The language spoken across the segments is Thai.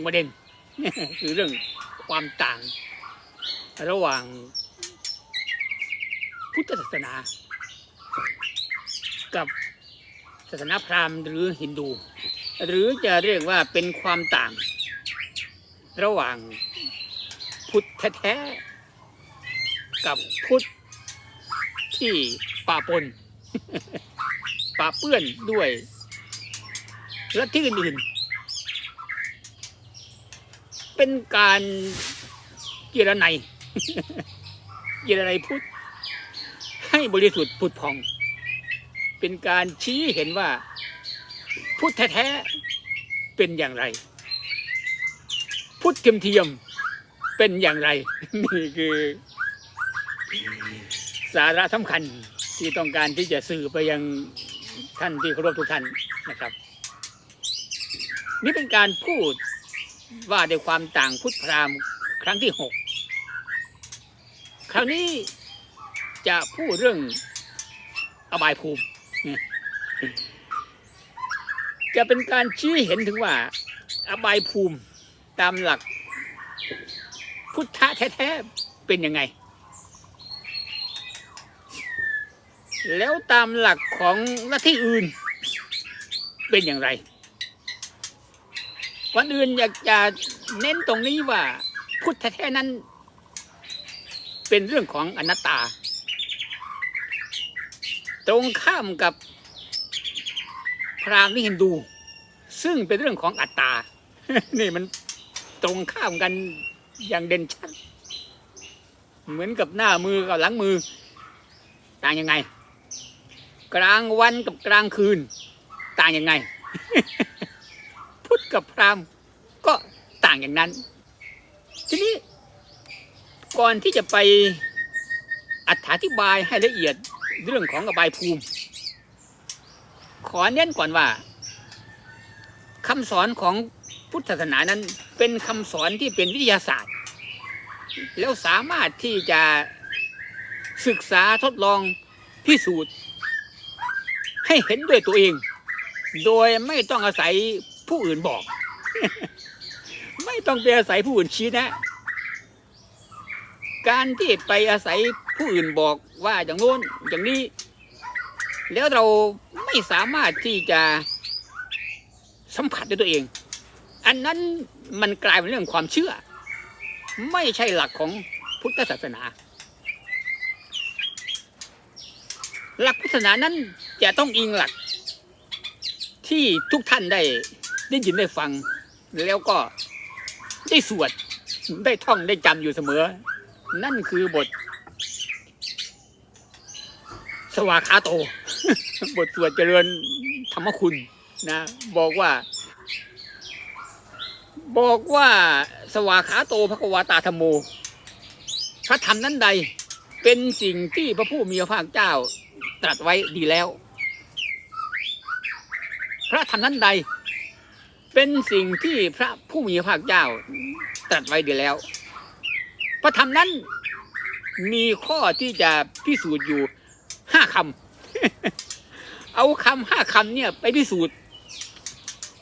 รงประเด็นคือเรื่องความต่าง ระหว่างพุทธศาสนา กับศาสนาพราหมณ์หรือฮินดู หรือจะเรียกว่าเป็นความต่าง ระหว่างพุทธแท้กับพุทธที่ปะปนปะเปื้อนด้วยและที่อื่นๆ เป็นการเจรไนยเจรไนพุทธให้บริสุทธิ์ผุดพอง เป็นการชี้เห็นว่า พุทธแท้ๆเป็นอย่างไร พุทธเทียมเทียมๆเป็นอย่างไร นี่คือสาระสำคัญที่ต้องการที่จะสื่อไปยังท่านที่เคารพทุกท่านนะครับ นี่เป็นการพูด ว่าด้วยความต่างพุทธพราหมณ์ครั้งที่หกคราวนี้จะพูดเรื่องอบายภูมิ จะเป็นการชี้เห็นถึงว่า อบายภูมิตามหลัก พุทธะแท้ๆเป็นยังไง แล้วตามหลักของลัทธิอื่นเป็นอย่างไร วันอื่นอยากจะเน้นตรงนี้ว่า พุทธแท้นั้น เป็นเรื่องของอนัตตา ตรงข้ามกับพราหมณ์ฮินดู ซึ่งเป็นเรื่องของอัตตา นี่มันตรงข้ามกันอย่างเด่นชัด เหมือนกับหน้ามือกับหลังมือ ต่างยังไง กลางวันกับกลางคืน ต่างยังไง พุทธกับพราหมณ์ก็ต่างอย่างนั้น ทีนี้ก่อนที่จะไปอธิบายให้ละเอียดเรื่องของอบายภูมิ ขอเน้นก่อนว่าคำสอนของพุทธศาสนานั้นเป็นคำสอนที่เป็นวิทยาศาสตร์ แล้วสามารถที่จะศึกษาทดลองพิสูจน์ ให้เห็นด้วยตัวเอง โดยไม่ต้องอาศัย ผู้อื่นบอก ไม่ต้องไปอาศัยผู้อื่นชี้นะ การที่ไปอาศัยผู้อื่นบอกว่าอย่างโน้นอย่างนี้ แล้วเราไม่สามารถที่จะสัมผัสด้วยตัวเอง อันนั้นมันกลายเป็นเรื่องความเชื่อ ไม่ใช่หลักของพุทธศาสนา หลักพุทธศาสนานั้นจะต้องอิงหลักที่ทุกท่านได้ ได้ยินได้ฟัง แล้วก็ได้สวด ได้ท่องได้จำอยู่เสมอ นั่นคือบท สวากาโต บทสวดเจริญธรรมคุณนะ บอกว่า บอกว่าสวากาโตพระกวาตาธรรมโมพระธรรมนั้นใดเป็นสิ่งที่พระผู้มีพระภาคเจ้าตรัสไว้ดีแล้ว พระธรรมนั้นใด เป็นสิ่งที่พระผู้มีพระภาคเจ้าตรัสไว้ดีแล้ว พระธรรมนั้นมีข้อที่จะพิสูจน์อยู่ห้าคำ เอาคำห้าคำเนี่ยไปพิสูจน์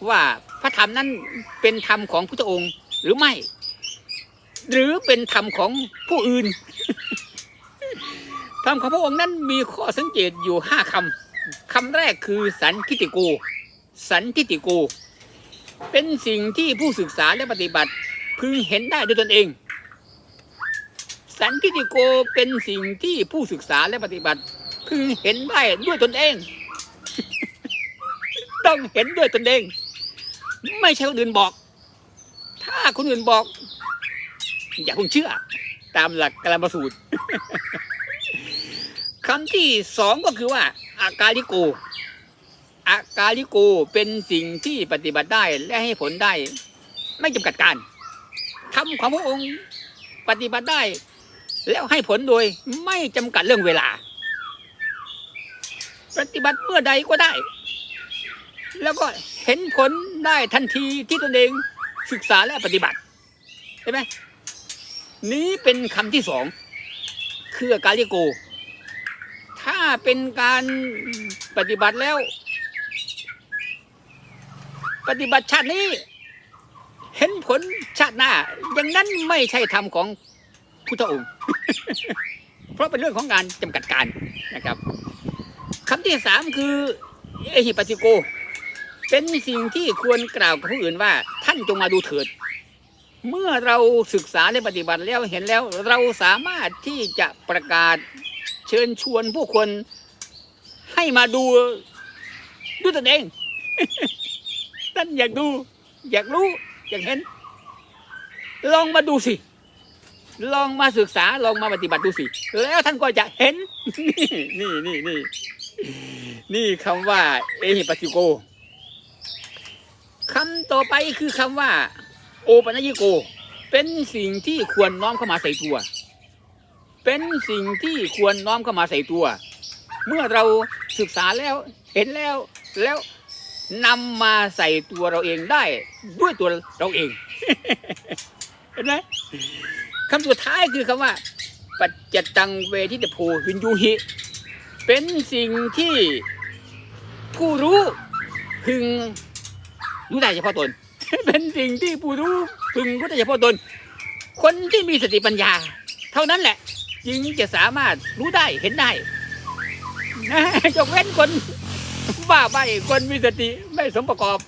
ว่าพระธรรมนั้นเป็นธรรมของพระองค์หรือไม่ หรือเป็นธรรมของผู้อื่น ธรรมของพระองค์นั้นมีข้อสังเกตอยู่ห้าคำคำแรกคือสันทิติโก สันทิติโก เป็นสิ่งที่ผู้ศึกษาและปฏิบัติพึงเห็นได้ด้วยตนเอง สันทิติโกเป็นสิ่งที่ผู้ศึกษาและปฏิบัติ พึงเห็นได้ด้วยตนเอง ต้องเห็นด้วยตนเอง ไม่ใช่คนอื่นบอก ถ้าคนอื่นบอก อย่าเพิ่งเชื่อ ตามหลักกรรมสูตรคำที่สองก็คือว่าอากาลิโก อากาลิโกเป็นสิ่งที่ปฏิบัติได้และให้ผลได้ ไม่จำกัดการทำของพระองค์ปฏิบัติได้ แล้วให้ผลโดยไม่จำกัดเรื่องเวลา ปฏิบัติเมื่อใดก็ได้ แล้วก็เห็นผลได้ทันทีที่ตนเองศึกษาและปฏิบัติใช่ไหมนี้เป็นคำที่สองคือกาลิโก ถ้าเป็นการปฏิบัติแล้ว ปฏิบัติชาตินี้ เห็นผลชาติหน้า อย่างนั้นไม่ใช่ธรรมของพุทธองค์ เพราะเป็นเรื่องของการจำกัดการนะครับคำที่สามคือเอหิปัสสิโก เป็นสิ่งที่ควรกล่าวกับผู้อื่นว่า ท่านจงมาดูเถิด เมื่อเราศึกษาและปฏิบัติแล้วเห็นแล้ว เราสามารถที่จะประกาศเชิญชวนผู้คนให้มาดูด้วยตนเอง ท่านอยากดู อยากรู้ อยากเห็น ลองมาดูสิ ลองมาศึกษา ลองมาปฏิบัติดูสิ แล้วท่านก็จะเห็นนี่นี่นี่นี่ นี่คำว่า เอหิปัสสิโกคำต่อไปคือคำว่า โอปัญญิโก เป็นสิ่งที่ควรน้อมเข้ามาใส่ตัว เป็นสิ่งที่ควรน้อมเข้ามาใส่ตัว เมื่อเราศึกษาแล้วเห็นแล้วแล้ว นำมาใส่ตัวเราเองได้ ด้วยตัวเราเองเห็นไหมคำสุดท้ายคือคำว่า ปัจจตังเวทิตโพวินยูหิ เป็นสิ่งที่ผู้รู้พึงรู้ได้เฉพาะตน เป็นสิ่งที่ผู้รู้พึงรู้ได้เฉพาะตน คนที่มีสติปัญญา เท่านั้นแหละ จึงจะสามารถรู้ได้เห็นได้นะยกเว้นคน บ้าใบคนมีสติไม่สมประกอบ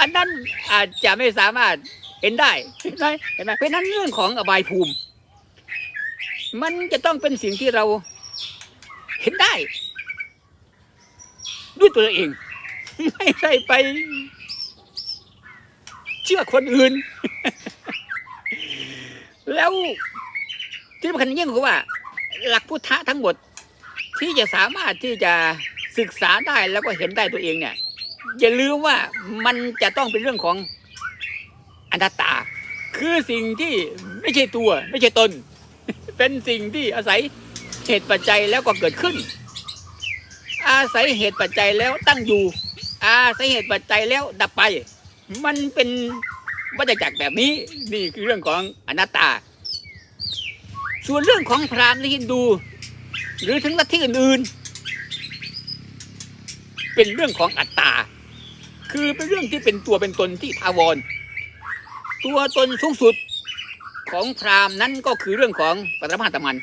อันนั้นอาจจะไม่สามารถเห็นได้เห็นไหมเห็นไหมเพราะนั้นเรื่องของอบายภูมิ มันจะต้องเป็นสิ่งที่เราเห็นได้ ด้วยตัวเราเอง ไม่ใช่ไป เชื่อคนอื่น แล้วที่สำคัญยิ่งคือว่า หลักพุทธะทั้งหมดที่จะสามารถที่จะ ศึกษาได้แล้วก็เห็นได้ตัวเองเนี่ยอย่าลืมว่ามันจะต้องเป็นเรื่องของอนัตตา คือสิ่งที่ไม่ใช่ตัว ไม่ใช่ตน เป็นสิ่งที่อาศัยเหตุปัจจัยแล้วก็เกิดขึ้น อาศัยเหตุปัจจัยแล้วตั้งอยู่ อาศัยเหตุปัจจัยแล้วดับไป มันเป็นวัฏจักรแบบนี้นี่คือเรื่องของอนัตตา ส่วนเรื่องของพราหมณ์และฮินดู หรือถึงลัทธิอื่นๆ เป็นเรื่องของอัตตา คือเป็นเรื่องที่เป็นตัวเป็นตนที่ทาวร ตัวตนสูงสุดของพราหมณ์นั้นก็คือเรื่องของปรมาตมัน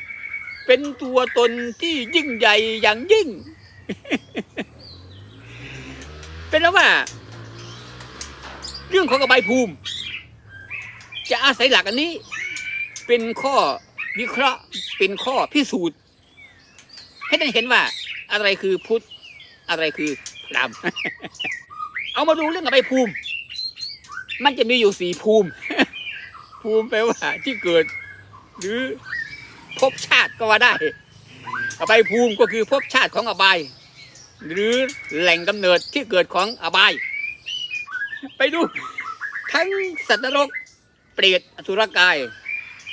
เป็นตัวตนที่ยิ่งใหญ่อย่างยิ่ง เป็นแล้วว่า เรื่องของกบายภูมิ จะอาศัยหลักอันนี้ เป็นข้อวิเคราะห์เป็นข้อพิสูจน์ ให้ท่านเห็นว่าอะไรคือพุทธอะไรคือ พราหมณ์เอามาดูเรื่องกบายภูมิ มันจะมีอยู่สี่ภูมิ ภูมิแปลว่าที่เกิด หรือภพชาติก็ว่าได้อบายภูมิก็คือภพชาติของอบาย หรือแหล่งกำเนิดที่เกิดของอบาย ไปดู ทั้งสัตว์นรก เปรตอสุรกาย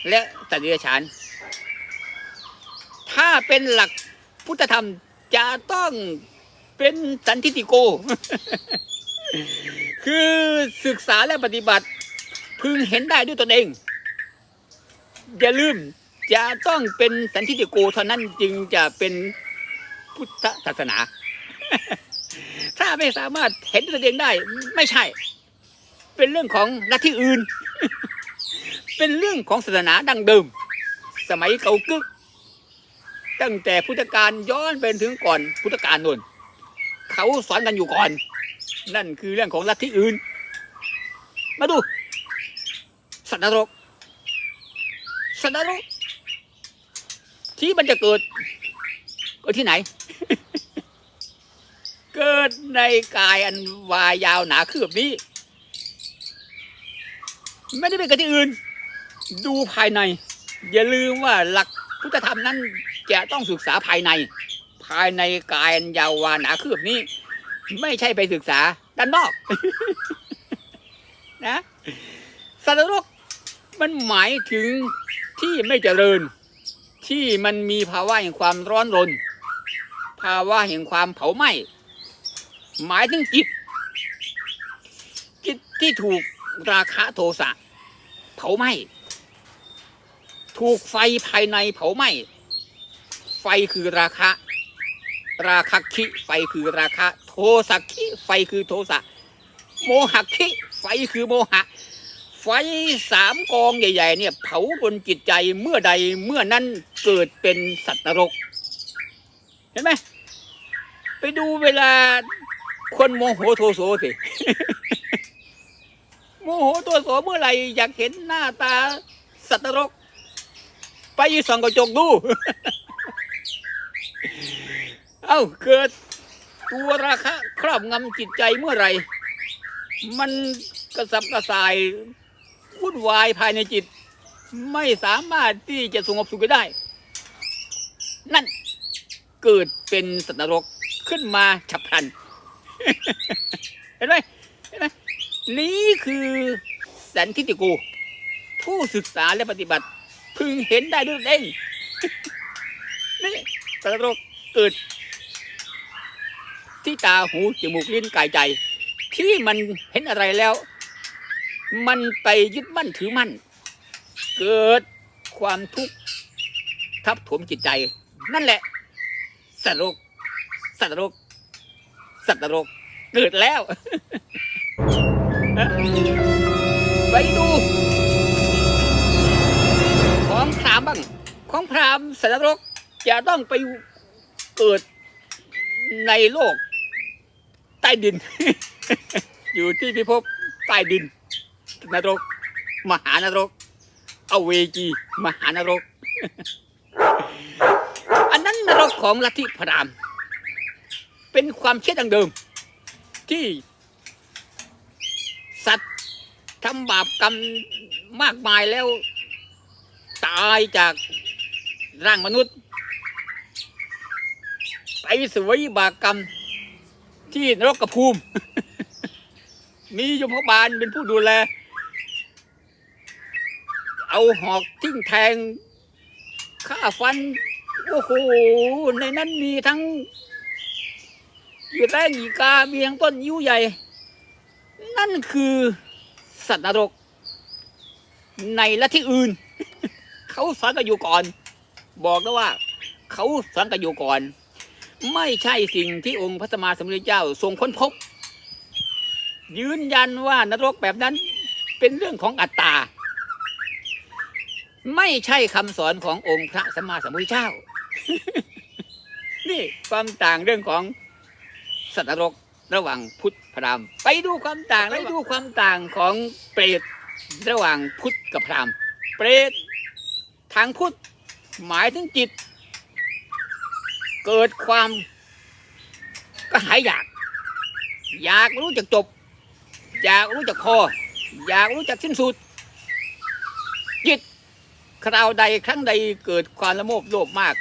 และสัตว์เดรัจฉาน ถ้าเป็นหลักพุทธธรรมจะต้อง เป็นสันทิติโก คือศึกษาและปฏิบัติ พึงเห็นได้ด้วยตนเอง อย่าลืมจะต้องเป็นสันทิติโกเท่านั้นจึงจะเป็นพุทธศาสนา ถ้าไม่สามารถเห็นด้วยตนเองได้ ไม่ใช่ เป็นเรื่องของลัทธิอื่น เป็นเรื่องของศาสนาดั้งเดิม สมัยเก่ากึก ตั้งแต่พุทธกาลย้อนไปถึงก่อนพุทธกาลนน เขาสอนกันอยู่ก่อน นั่นคือเรื่องของลัทธิอื่น มาดู สัตว์นรก สัตว์นรก ที่มันจะเกิดเกิดที่ไหน เกิดในกายอันวายยาวหนาคืบนี้ ไม่ได้เป็นกันที่อื่น ดูภายใน อย่าลืมว่าหลักพุทธธรรมนั้นจะต้องศึกษาภายใน ภายในกายยาววานาคืบนี้ ไม่ใช่ไปศึกษาด้านนอก นะสัตว์นรกมันหมายถึงที่ไม่เจริญ ที่มันมีภาวะแห่งความร้อนรน ภาวะแห่งความเผาไหม้หมายถึงจิต จิตที่ถูกราคะโทสะเผาไหม้ถูกไฟภายในเผาไหม้ไฟคือราคะ ราคะคิไฟคือราคะ โทสักคิไฟคือโทสะ โมหะคิไฟคือโมหะ ไฟสามกองใหญ่ ๆ เนี่ย เผาบนจิตใจเมื่อใดเมื่อนั้นเกิดเป็นสัตว์นรก เห็นไหมไปดูเวลาคนโมโหโทโสสิโมโหโทโสเมื่อไหร่อยากเห็นหน้าตาสัตว์นรก ไปส่องกระจกดู เอ้าเกิดตัวราคะครอบงำจิตใจเมื่อไหร่ มันกระสับกระส่ายวุ่นวายภายในจิต ไม่สามารถที่จะสงบสุขได้ นั่นเกิดเป็นสัตว์นรกขึ้นมาฉับพลัน เห็นไหมเห็นไหมนี่คือสันทิติโกผู้ศึกษาและปฏิบัติ พึงเห็นได้ด้วยเองนี่สัตว์นรกเกิด ที่ตาหูจมูกลิ้นกายใจ ที่มันเห็นอะไรแล้ว มันไปยึดมั่นถือมั่น เกิดความทุกข์ทับถมจิตใจ นั่นแหละ สัตว์นรกสัตว์นรกสัตว์นรกเกิดแล้วไปดู ของพรามบ้าง ของพรามสัตว์นรกจะต้องไปเกิดในโลก ใต้ดิน อยู่ที่พิภพใต้ดินนรก มหานรก อเวจีมหานรก อันนั้นนรกของลัทธิพราหมณ์เป็นความเชื่อดังเดิม ที่ สัตว์ทำบาปกรรมมากมายแล้ว ตายจากร่างมนุษย์ ไปสวยบากกรรม ที่นรกกระภูมิ มียมบาลเป็นผู้ดูแล เอาหอกทิ้งแทงฆ่าฟัน โอ้โห ในนั้นมีทั้งอยู่แรงอีกาเมีทั้งต้นยิ้วใหญ่ นั่นคือสัตว์นรก ในละที่อื่น เขาสอนกันอยู่ก่อน บอกแล้วว่า เขาสอนกันอยู่ก่อน ไม่ใช่สิ่งที่องค์พระสัมมาสัมพุทธเจ้าทรงค้นพบ ยืนยันว่านรกแบบนั้นเป็นเรื่องของอัตตา ไม่ใช่คำสอนขององค์พระสัมมาสัมพุทธเจ้า นี่ความต่างเรื่องของสัตว์นรกระหว่างพุทธพราหมณ์ไปดูความต่างและดูความต่างของเปรตระหว่างพุทธกับพราหมณ์เปรตทางพุทธหมายถึงจิต เกิดความก็หายอยาก อยากรู้จักจบ อยากรู้จักพออยากรู้จักสิ้นสุดจิตคราวใดครั้งใดเกิดความละโมบโลภมาก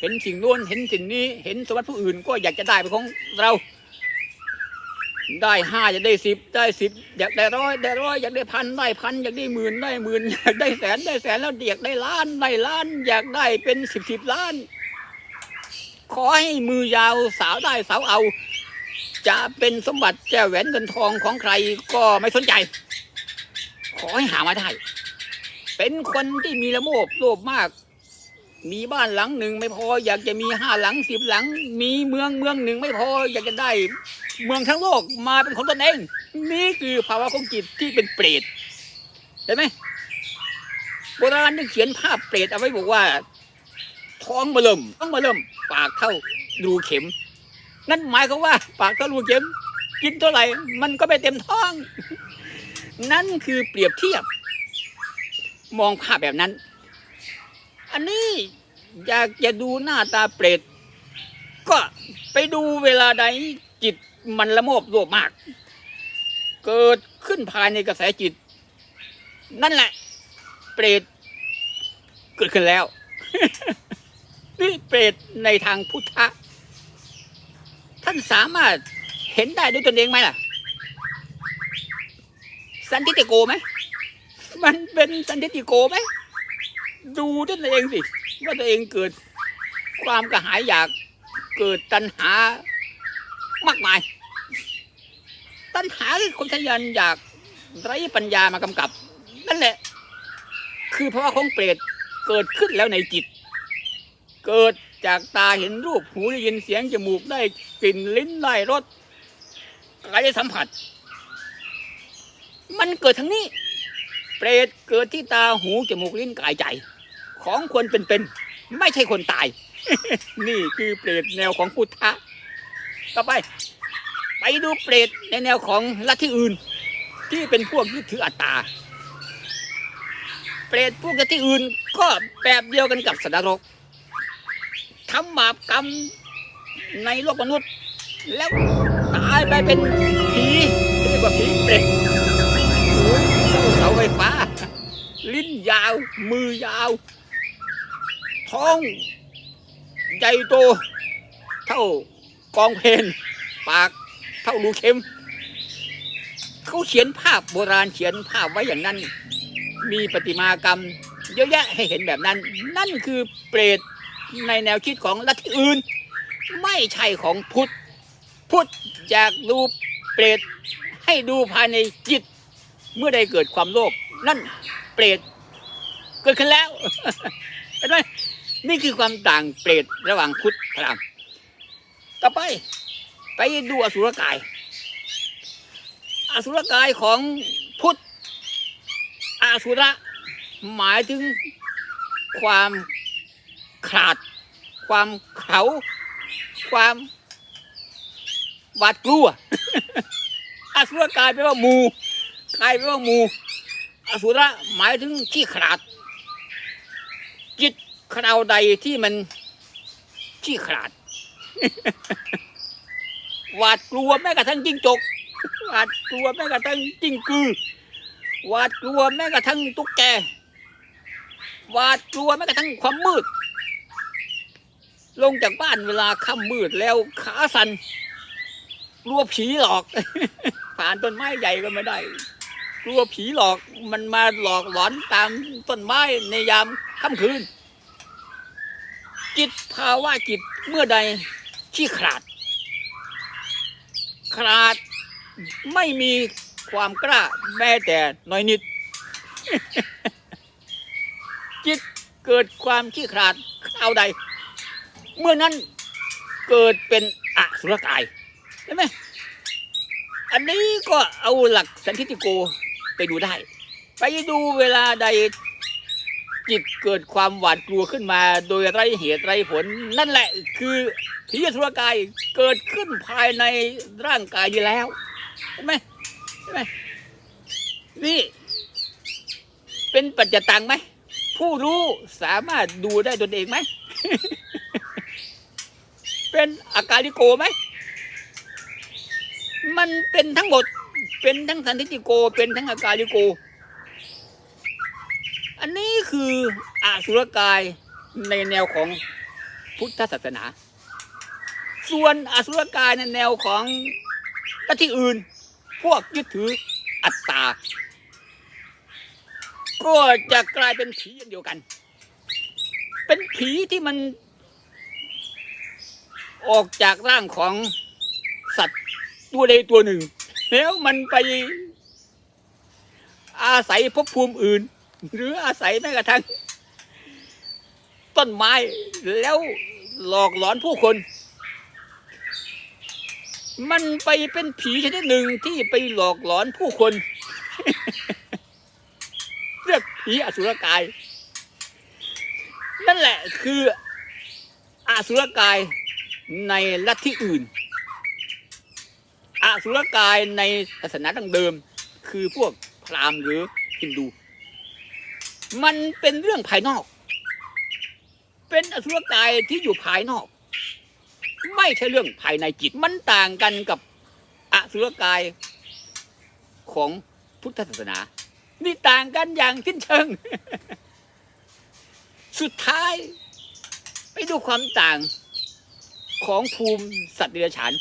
เห็นสิ่งนู้นเห็นสิ่งนี้ เห็นสมบัติผู้อื่นก็อยากจะได้เป็นของเรา ได้ห้าอยากได้สิบได้สิบอยากได้ร้อยได้ร้อยอยากได้พันได้พันอยากได้หมื่นได้หมื่นอยากได้แสนได้แสนแล้วอยากได้ล้านได้ล้าน อยากได้เป็นสิบสิบล้าน ขอให้มือยาวสาวได้สาวเอา จะเป็นสมบัติแก้วแหวนเงินทองของใครก็ไม่สนใจ ขอให้หามาได้ เป็นคนที่มีละโมบโลภมาก มีบ้านหลังหนึ่งไม่พอ อยากจะมีห้าหลังสิบหลัง มีเมืองเมืองหนึ่งไม่พอ อยากจะได้ เมืองทั้งโลกมาเป็นของตนเอง นี่คือภาวะของจิตที่เป็นเปรตเห็นไหมโบราณได้เขียนภาพเปรตเอาไว้บอกว่า ท้องมาเริ่มต้องมาเริ่ม ปากเท่ารูเข็ม นั่นหมายความว่า ปากเท่ารูเข็ม กินเท่าไหร่ มันก็ไม่เต็มท้อง นั่นคือเปรียบเทียบ มองภาพแบบนั้น อันนี้อยากจะดูหน้าตาเปรตก็ไปดูเวลาใดจิตมันละโมบโลภมาก เกิดขึ้นภายในกระแสจิต นั่นแหละ เปรตเกิดขึ้นแล้ว นี่เปรตในทางพุทธะ ท่านสามารถเห็นได้ด้วยตนเองไหมล่ะ สันติโกไหม มันเป็นสันติโกไหม ดูด้วยตัวเองสิ ว่าตัวเองเกิด ความกระหายอยากเกิดตัณหามากมาย ตัณหาคือคนทยานอยากไร้ปัญญามากำกับ นั่นแหละ คือภาวะของเปรตเกิดขึ้นแล้วในจิต เกิดจากตาเห็นรูปหูได้ยินเสียงจมูกได้กลิ่นลิ้นได้รสกายได้สัมผัส มันเกิดทั้งนี้ เปรตเกิดที่ตาหูจมูกลิ้นกายใจ ของคนเป็นๆไม่ใช่คนตาย นี่คือเปรตแนวของพุทธะต่อไป ไปดูเปรตในแนวของลัทธิอื่น ที่เป็นพวกยึดถืออัตตา เปรตพวกลัทธิอื่นก็แบบเดียวกันกับสัตว์นรก ทำบาปกรรมในโลกมนุษย์ แล้วตายไปเป็นผีเรียกว่าผีเปรตหูเท่าเสาไฟฟ้า ลิ้นยาว มือยาว ท้องใหญ่โต เท่ากองเพนปากเท่ารูเข็ม เขาเขียนภาพโบราณเขียนภาพไว้อย่างนั้น มีประติมากรรมเยอะแยะให้เห็นแบบนั้น นั่นคือเปรต ในแนวคิดของลัทธิอื่น ไม่ใช่ของพุทธ พุทธอยากดูเปรตให้ดูภายในจิต เมื่อใดเกิดความโลภนั่นเปรตเกิดขึ้นแล้วเห็นไหมนี่คือความต่างเปรตระหว่างพุทธพรามต่อไป ไปดูอสุรกาย อสุรกายของพุทธอสุระหมายถึงความ ขาด ความเขาความหวาดกลัว อสุรกายแปลว่ามูกายแปลว่ามู อสุระหมายถึงขี้ขาด จิตคราวใดที่มันขี้ขาด หวาดกลัวแม้กระทั่งจิ้งจก หวาดกลัวแม้กระทั่งจิ้งกือ หวาดกลัวแม้กระทั่งตุ๊กแก หวาดกลัวแม้กระทั่งความมืด ลงจากบ้านเวลาค่ำมืดแล้วขาสันกลัวผีหลอก ผ่านต้นไม้ใหญ่ก็ไม่ได้กลัวผีหลอกมันมาหลอกหลอนตามต้นไม้ในยามค่ำคืน จิตภาวะจิตเมื่อใดที่ขาด ขาดไม่มีความกล้าแม้แต่น้อยนิด จิตเกิดความขี้ขลาดคราใด เมื่อนั้นเกิดเป็นอสุรกายใช่ไหมอันนี้ก็เอาหลักสันทิฏฐิโกไปดูได้ ไปดูเวลาใดจิตเกิดความหวาดกลัวขึ้นมา โดยไรเหตุไรผล นั่นแหละคือผีอสุรกายเกิดขึ้นภายในร่างกายอยู่แล้วเห็นไหมเห็นไหมนี่ เป็นปัจจตังไหม ผู้รู้สามารถดูได้ตนเองไหม เป็นอาการลิโกไหม มันเป็นทั้งหมด เป็นทั้งสันทิติโก เป็นทั้งอาการลิโก อันนี้คืออาสุรกายในแนวของพุทธศาสนา ส่วนอสุรกายในแนวของลัทธิอื่น พวกยึดถืออัตตา ก็จะกลายเป็นผีย่างเดียวกัน เป็นผีที่มัน ออกจากร่างของสัตว์ตัวใดตัวหนึ่ง แล้วมันไปอาศัยภพภูมิอื่น หรืออาศัยแม้กระทั่งต้นไม้แล้วหลอกหลอนผู้คน มันไปเป็นผีชนิดหนึ่งที่ไปหลอกหลอนผู้คน เรียกผีอสุรกาย นั่นแหละคืออสุรกาย ในลัทธิอื่นอสุรกายในศาสนาดั้งเดิม คือพวกพราหมณ์หรือฮินดู มันเป็นเรื่องภายนอก เป็นอสุรกายที่อยู่ภายนอก ไม่ใช่เรื่องภายในจิตมันต่างกันกับอสุรกายของพุทธศาสนา นี่ต่างกันอย่างสิ้นเชิง สุดท้าย ไปดูความต่าง ของภูมิสัตว์เดรัจฉาน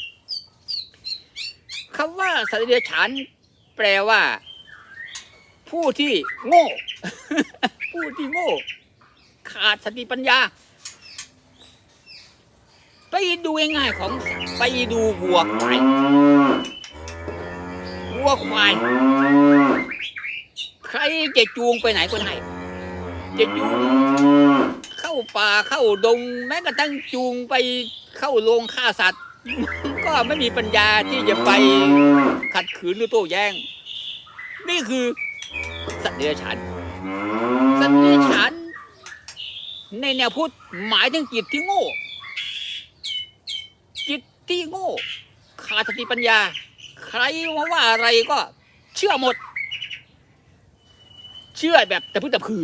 คำว่าสัตว์เดรัจฉานแปลว่า ผู้ที่โง่ ผู้ที่โง่ ขาดสติปัญญา ไปดูง่ายๆของไปดูวัวควายวัวควาย ใครจะจูงไปไหนก็ได้จะจูงเข้าป่าเข้าดง แม้กระทั่งจูงไป เข้าโรงฆ่าสัตว์ ก็ไม่มีปัญญาที่จะไปขัดขืนหรือโต้แย้ง นี่คือสัตว์เดรัจฉานสัตว์เดรัจฉานในแนวพุทธหมายถึงจิตที่โง่ จิตที่โง่ ขาดสติปัญญา ใครมาว่าอะไรก็เชื่อหมด เชื่อแบบแตะพื้ตะพือ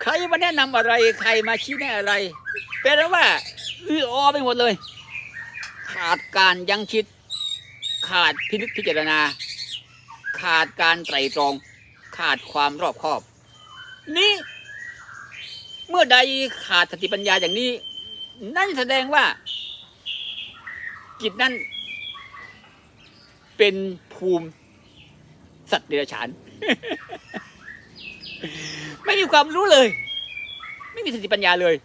ใครมาแนะนำอะไรใครมาชี้แนะอะไร เป็นว่าอื้อออไปหมดเลย ขาดการยั้งคิด ขาดพินิจพิจารณา ขาดการไตรตรอง ขาดความรอบคอบ นี่ เมื่อใดขาดสติปัญญาอย่างนี้ นั่นแสดงว่า จิตนั้นเป็นภูมิสัตว์เดรัจฉาน ไม่มีความรู้เลย ไม่มีสติปัญญาเลย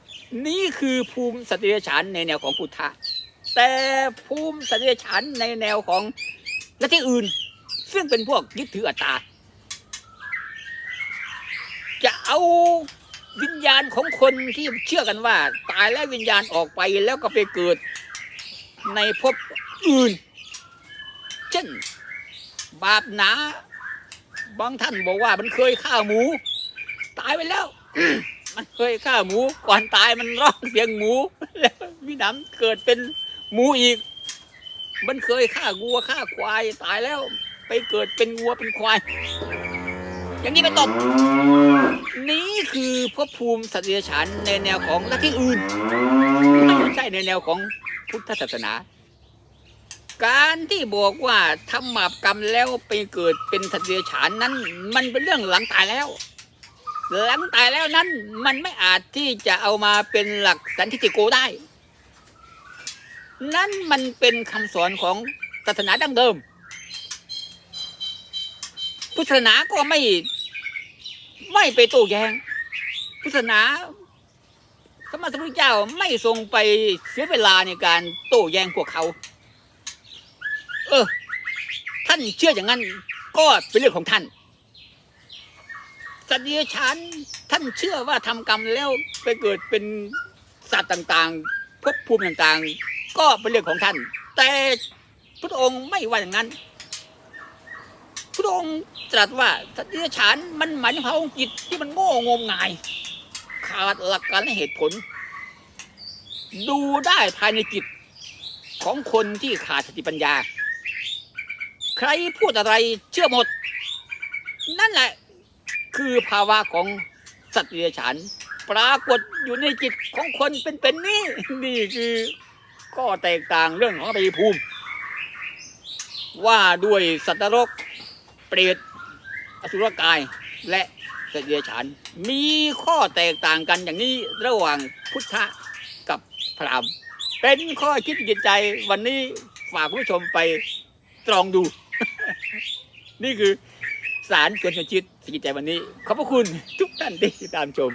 นี่คือภูมิสัตว์เดรัจฉานในแนวของพุทธะแต่ภูมิสัตว์เดรัจฉานในแนวของลัทธิอื่น ซึ่งเป็นพวกยึดถืออัตตา จะเอาวิญญาณของคนที่เชื่อกันว่า ตายแล้ววิญญาณออกไปแล้วก็ไปเกิดในภพอื่น เช่น บาปหนาบางท่านบอกว่ามันเคยฆ่าหมู ตายไปแล้ว มันเคยฆ่าหมูก่อนตายมันร้องเสียงหมูแล้วมีหนำเกิดเป็นหมูอีก มันเคยฆ่าวัวฆ่าควายตายแล้วไปเกิดเป็นวัวเป็นควาย อย่างนี้เป็นต้นนี่คือภพภูมิสัตว์เดรัจฉานในแนวของลัทธิอื่นไม่ใช่ในแนวของพุทธศาสนา การที่บอกว่าทำบาปกรรมแล้วไปเกิดเป็นสัตว์เดรัจฉานนั้น มันเป็นเรื่องหลังตายแล้ว หลังตายแล้วนั้น มันไม่อาจที่จะเอามาเป็นหลักสันทิฏฐิโกได้ นั่นมันเป็นคำสอนของศาสนาดั้งเดิม พุทธศาสนาก็ไม่ไม่ไปโต้แย้ง พุทธศาสนาสมมาสัมพุทธเจ้าไม่ทรงไปเสียเวลาในการโต้แย้งพวกเขา เออ ท่านเชื่ออย่างนั้นก็เป็นเรื่องของท่าน สัตว์เดรัจฉานท่านเชื่อว่าทำกรรมแล้วไปเกิดเป็นสัตว์ต่างๆภพภูมิต่างๆ ก็เป็นเรื่องของท่าน แต่พระองค์ไม่ว่าอย่างนั้น พระองค์ตรัสว่าสัตว์เดรัจฉานมันหมายถึงพระองค์จิตที่มันโง่งมงาย ขาดหลักการและเหตุผล ดูได้ภายในจิตของคนที่ขาดสติปัญญา ใครพูดอะไรเชื่อหมด นั่นแหละ คือภาวะของสัตว์เดรัจฉานปรากฏอยู่ในจิตของคนเป็นๆนี่นี่คือข้อแตกต่างเรื่องของอบายภูมิ ว่าด้วยสัตว์นรก เปรตอสุรกายและสัตว์เดรัจฉานมีข้อแตกต่างกันอย่างนี้ระหว่างพุทธะกับพราหมณ์เป็นข้อคิดจิตใจวันนี้ฝากผู้ชมไปตรองดู นี่คือ สารเกินชวนคิดสกิจใจวันนี้ ขอบพระคุณทุกท่านที่ติดตามชม